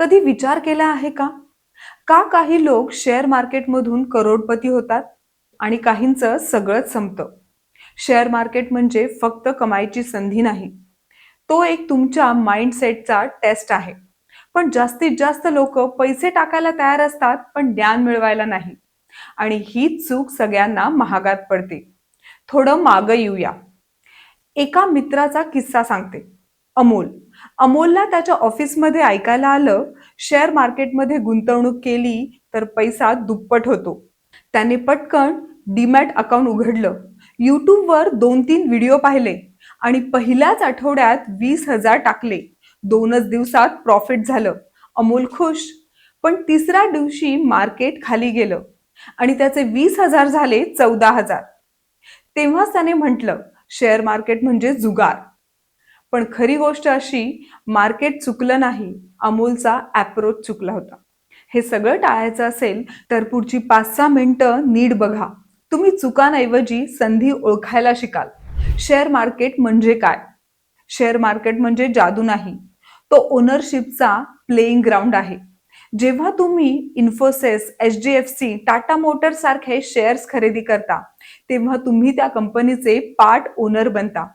कधी विचार केला आहे का? का काही लोक शेअर मार्केटमधून करोडपती होतात आणि काहींचं सगळंच संपतं? शेअर मार्केट म्हणजे फक्त कमाईची संधी नाही. तो एक तुमच्या माइंडसेटचा टेस्ट आहे. पण जास्तीत जास्त लोक पैसे टाकायला तयार असतात पण ज्ञान मिळवायला नाही. आणि हीच चूक सगळ्यांना महागात पडते. थोडं मागं येऊया. एका मित्राचा किस्सा सांगते. अमोल. अमोलला त्याच्या ऑफिसमध्ये ऐकायला आलं शेअर मार्केटमध्ये गुंतवणूक केली तर पैसा दुप्पट होतो. त्याने पटकन डीमॅट अकाउंट उघडलं. यूट्यूबवर दोन तीन व्हिडिओ पाहिले आणि पहिल्याच आठवड्यात वीस हजार टाकले. दोनच दिवसात प्रॉफिट झालं. अमोल खुश पण तिसऱ्या दिवशी मार्केट खाली गेलं आणि त्याचे वीस हजार झाले चौदा हजार. तेव्हाच त्याने म्हटलं शेअर मार्केट म्हणजे जुगार. पण खरी गोष्ट अशी मार्केट चुकलं नाही अमोलचा ॲप्रोच चुकला होता. हे सगळं टाळायचं असेल तर पुढची पाच सहा मिनटं नीट बघा. तुम्ही चुकांऐवजी संधी ओळखायला शिकाल. शेअर मार्केट म्हणजे काय? शेअर मार्केट म्हणजे जादू नाही. तो ओनरशिपचा प्लेइंग ग्राउंड आहे. जेव्हा तुम्ही Infosys H D F C Tata Motors सारखे शेअर्स खरेदी करता तेव्हा तुम्ही त्या कंपनीचे पार्ट ओनर बनता.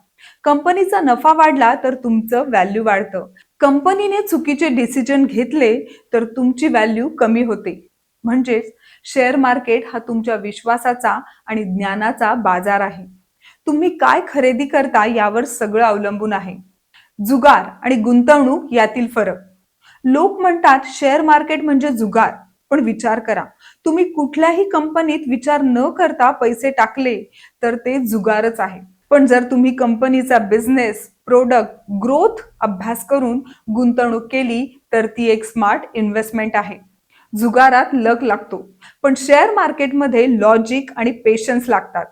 कंपनीचा नफा वाढला तर तुमचं व्हॅल्यू वाढतं. कंपनीने चुकीचे डिसिजन घेतले तर तुमची व्हॅल्यू कमी होते. म्हणजेच शेअर मार्केट हा तुमच्या विश्वासाचा आणि ज्ञानाचा बाजार आहे. तुम्ही काय खरेदी करता यावर सगळं अवलंबून आहे. जुगार आणि गुंतवणूक यातील फरक. लोक म्हणतात शेअर मार्केट म्हणजे जुगार. पण विचार करा. तुम्ही कुठल्याही कंपनीत विचार न करता पैसे टाकले तर ते जुगारच आहे. पण जर तुम्ही कंपनीचा बिझनेस प्रोडक्ट ग्रोथ अभ्यास करून गुंतवणूक केली तर ती एक स्मार्ट इन्व्हेस्टमेंट आहे. जुगारात लक लागतो. पण शेअर मार्केटमध्ये लॉजिक आणि पेशन्स लागतात.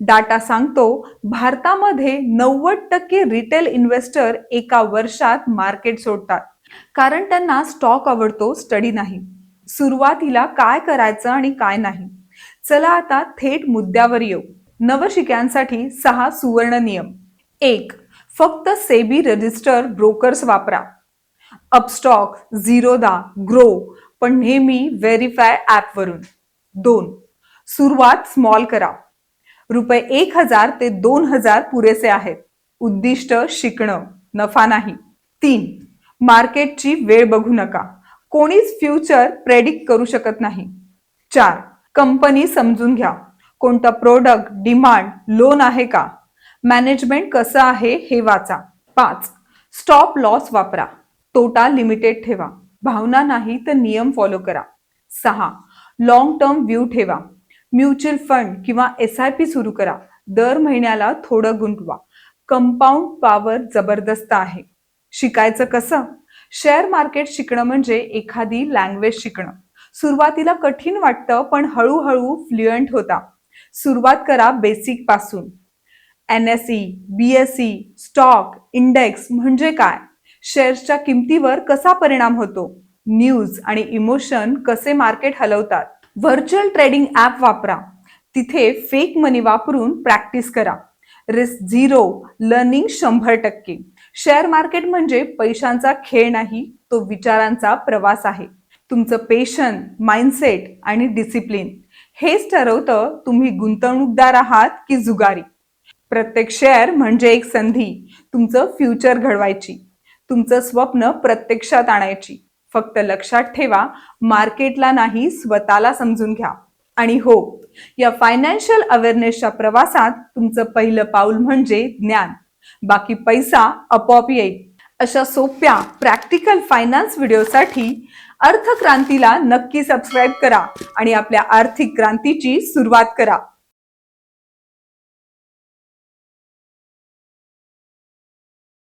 डाटा सांगतो भारतामध्ये नव्वद टक्के रिटेल इन्व्हेस्टर एका वर्षात मार्केट सोडतात. कारण त्यांना स्टॉक आवडतो स्टडी नाही. सुरुवातीला काय करायचं आणि काय नाही. चला आता थेट मुद्द्यावर येऊ. नवशिक्यांसाठी सहा सुवर्ण नियम. एक फक्त सेबी रजिस्टर ब्रोकर्स वापरा. अपस्टॉक झिरोदा ग्रो पण नेहमी व्हेरीफाय ॲपवरून. दोन सुरुवात स्मॉल करा. रुपये एक हजार ते दोन हजार पुरेसे आहेत. उद्दिष्ट शिकणं नफा नाही. तीन मार्केटची वेळ बघू नका. कोणीच फ्युचर प्रेडिक्ट करू शकत नाही. चार कंपनी समजून घ्या. कोणता प्रोडक्ट डिमांड लोन आहे का? मॅनेजमेंट कसं आहे हे वाचा. पाच स्टॉप लॉस वापरा. तोटा लिमिटेड ठेवा. भावना नाही तर नियम फॉलो करा. सहा लॉंग टर्म व्ह्यू ठेवा. म्युच्युअल फंड किंवा एस आय पी सुरू करा. दर महिन्याला थोडं गुंतवा. कंपाऊंड पॉवर जबरदस्त आहे. शिकायचं कसं? शेअर मार्केट शिकणं म्हणजे एखादी लँग्वेज शिकणं. सुरुवातीला कठीण वाटतं पण हळूहळू फ्लुएंट होता. सुरुवात करा बेसिकपासून. N S E B S E stock index म्हणजे काय? शेअर्सच्या किमतीवर कसा परिणाम होतो? न्यूज आणि इमोशन कसे मार्केट हलवतात? व्हर्च्युअल ट्रेडिंग ॲप वापरा. तिथे फेक मनी वापरून प्रॅक्टिस करा. रिस्क झिरो लर्निंग शंभर टक्के. शेअर मार्केट म्हणजे पैशांचा खेळ नाही तो विचारांचा प्रवास आहे. तुमचं पेशन माइंडसेट आणि डिसिप्लिन हेच ठरवतं तुम्ही गुंतवणूकदार आहात की जुगारी. प्रत्येक शेअर म्हणजे एक संधी तुमचं फ्युचर घडवायची. तुमचं स्वप्न प्रत्यक्षात आणायची. फक्त लक्षात ठेवा मार्केटला नाही स्वतःला समजून घ्या. आणि हो या फायनान्शियल अवेअरनेसच्या प्रवासात तुमचं पहिलं पाऊल म्हणजे ज्ञान. बाकी पैसा आपोआप येईल. अशा सोप्या प्रॅक्टिकल फायनान्स व्हिडिओसाठी अर्थक्रांतीला नक्की सबस्क्राईब करा आणि आपल्या आर्थिक क्रांतीची सुरुवात करा.